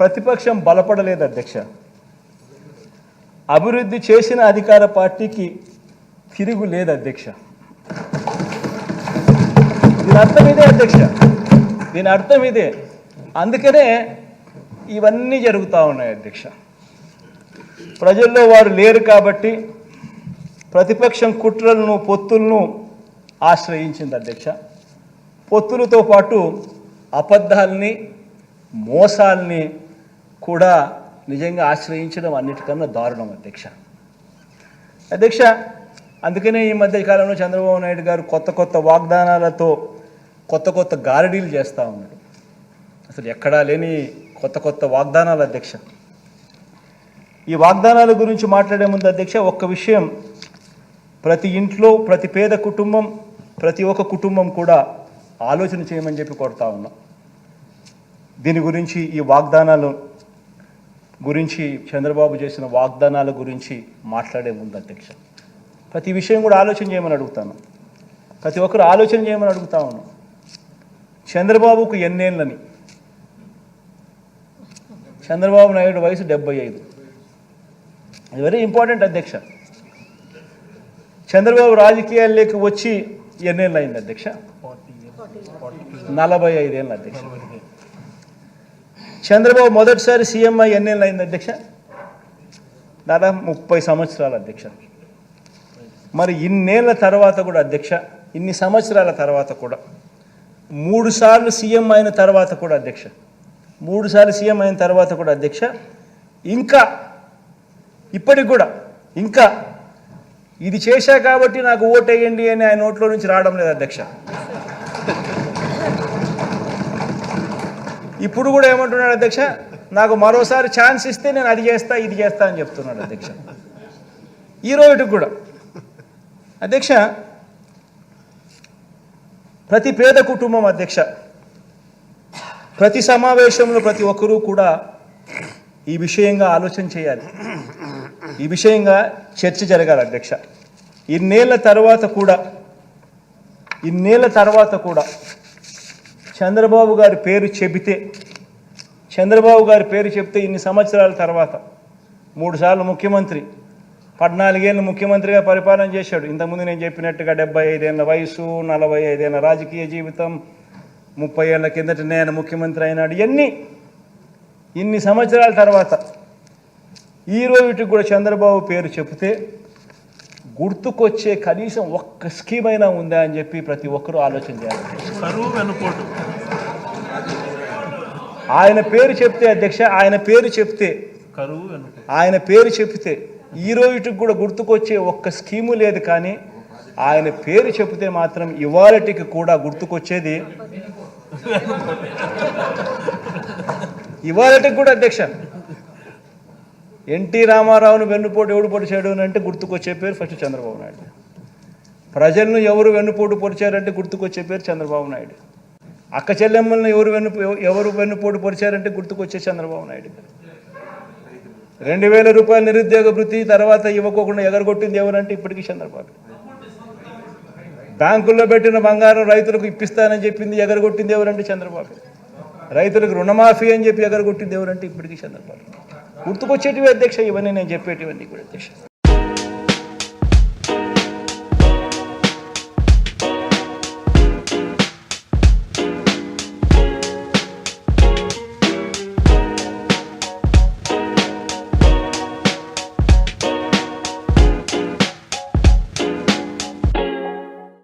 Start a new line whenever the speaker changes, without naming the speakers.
ప్రతిపక్షం బలపడలేదు అధ్యక్ష. అభివృద్ధి చేసిన అధికార పార్టీకి తిరుగు లేదు అధ్యక్ష. దీని అర్థం ఇదే అధ్యక్ష. దీని అర్థం ఇదే. అందుకనే ఇవన్నీ జరుగుతూ ఉన్నాయి అధ్యక్ష. ప్రజల్లో వారు లేరు కాబట్టి ప్రతిపక్షం కుట్రలను పొత్తులను ఆశ్రయించింది అధ్యక్ష. పొత్తులతో పాటు అబద్ధాలని మోసాల్ని కూడా నిజంగా ఆశ్రయించడం అన్నిటికన్నా దారుణం అధ్యక్ష. అధ్యక్ష అందుకనే ఈ మధ్య కాలంలో చంద్రబాబు నాయుడు గారు కొత్త కొత్త వాగ్దానాలతో కొత్త కొత్త గారడీలు చేస్తూ ఉన్నాడు. అసలు ఎక్కడా లేని కొత్త కొత్త వాగ్దానాలు అధ్యక్ష. ఈ వాగ్దానాల గురించి మాట్లాడే ముందు అధ్యక్ష ఒక్క విషయం. ప్రతి ఇంట్లో ప్రతి పేద కుటుంబం ప్రతి ఒక్క కుటుంబం కూడా ఆలోచన చేయమని చెప్పి కొడతా ఉన్నాం. దీని గురించి ఈ వాగ్దానాలు గురించి చంద్రబాబు చేసిన వాగ్దానాల గురించి మాట్లాడే ముందు అధ్యక్ష ప్రతి విషయం కూడా ఆలోచన చేయమని అడుగుతాను. ప్రతి ఒక్కరు ఆలోచన చేయమని అడుగుతా చంద్రబాబుకు ఎన్నేళ్ళని? చంద్రబాబు నాయుడు వయసు డెబ్బై ఐదు. అది వెరీ ఇంపార్టెంట్ అధ్యక్ష. చంద్రబాబు రాజకీయాల్లోకి వచ్చి ఎన్నేళ్ళు అయింది అధ్యక్ష? నలభై ఐదేళ్ళు అధ్యక్ష. చంద్రబాబు మొదటిసారి సీఎంఐ అయ్యి ఎన్నేళ్ళు అయింది అధ్యక్ష? దాదాపు ముప్పై సంవత్సరాలు అధ్యక్ష. మరి ఇన్నేళ్ళ తర్వాత కూడా అధ్యక్ష ఇన్ని సంవత్సరాల తర్వాత కూడా మూడు సార్లు సీఎం అయిన తర్వాత కూడా అధ్యక్ష మూడు సార్లు సీఎం అయిన తర్వాత కూడా అధ్యక్ష ఇంకా ఇప్పటికి కూడా ఇంకా ఇది చేశా కాబట్టి నాకు ఓటేయండి అని ఆయన నోట్లో నుంచి రావడం లేదు అధ్యక్ష. ఇప్పుడు కూడా ఏమంటున్నాడు అధ్యక్ష? నాకు మరోసారి ఛాన్స్ ఇస్తే నేను అది చేస్తా ఇది చేస్తా అని చెప్తున్నాడు అధ్యక్ష. ఈరోజు కూడా. అధ్యక్ష ప్రతి పేద కుటుంబం అధ్యక్ష ప్రతి సమావేశంలో ప్రతి ఒక్కరూ కూడా ఈ విషయంగా ఆలోచన చేయాలి. ఈ విషయంగా చర్చ జరగాలి అధ్యక్ష. ఇన్నేళ్ళ తర్వాత కూడా ఇన్నేళ్ళ తర్వాత కూడా చంద్రబాబు గారి పేరు చెబితే చంద్రబాబు గారి పేరు చెప్తే ఇన్ని సంవత్సరాల తర్వాత మూడుసార్లు ముఖ్యమంత్రి పద్నాలుగేళ్ళు ముఖ్యమంత్రిగా పరిపాలన చేశాడు. ఇంతకుముందు నేను చెప్పినట్టుగా డెబ్బై ఐదేళ్ళ వయసు నలభై ఐదేళ్ళ రాజకీయ జీవితం ముప్పై ఏళ్ళ కిందట నేను ముఖ్యమంత్రి అయినాడు. ఇవన్నీ ఇన్ని సంవత్సరాల తర్వాత ఈ రోజుకి కూడా చంద్రబాబు పేరు చెప్తే గుర్తుకొచ్చే కనీసం ఒక్క స్కీమ్ అయినా ఉందా అని చెప్పి ప్రతి ఒక్కరూ ఆలోచన చేయాలి.
కరువు వెనుకోటు
ఆయన పేరు చెప్తే అధ్యక్ష ఆయన పేరు చెప్తే.
కరువు
ఆయన పేరు చెప్తే. ఈ రోజుకి కూడా గుర్తుకొచ్చే ఒక్క స్కీము లేదు కానీ ఆయన పేరు చెప్తే మాత్రం ఇవాళటికి కూడా గుర్తుకొచ్చేది. ఇవాళటికి కూడా అధ్యక్ష. ఎన్టీ రామారావును వెన్నుపోటు ఎవడు పొడిచాడు అని అంటే గుర్తుకొచ్చే పేరు ఫస్ట్ చంద్రబాబు నాయుడు. ప్రజలను ఎవరు వెన్నుపోటు పొడిచారంటే గుర్తుకొచ్చే పేరు చంద్రబాబు నాయుడు. అక్క చెల్లెమ్మలను ఎవరు వెన్ను ఎవరు వెన్నుపోటు పొడిచారంటే గుర్తుకొచ్చే చంద్రబాబు నాయుడు గారు రెండు వేల రూపాయల నిరుద్యోగ వృత్తి తర్వాత ఇవ్వకోకుండా ఎగరగొట్టింది ఎవరంటే ఇప్పటికీ చంద్రబాబు. బ్యాంకుల్లో పెట్టిన బంగారం రైతులకు ఇప్పిస్తానని చెప్పింది ఎగరగొట్టింది ఎవరంటే చంద్రబాబు. రైతులకు రుణమాఫీ అని చెప్పి ఎగరగొట్టింది ఎవరంటే ఇప్పటికీ చంద్రబాబు. గుర్తుకొచ్చేటివి అధ్యక్ష ఇవన్నీ నేను చెప్పేటివన్నీ కూడా అధ్యక్ష.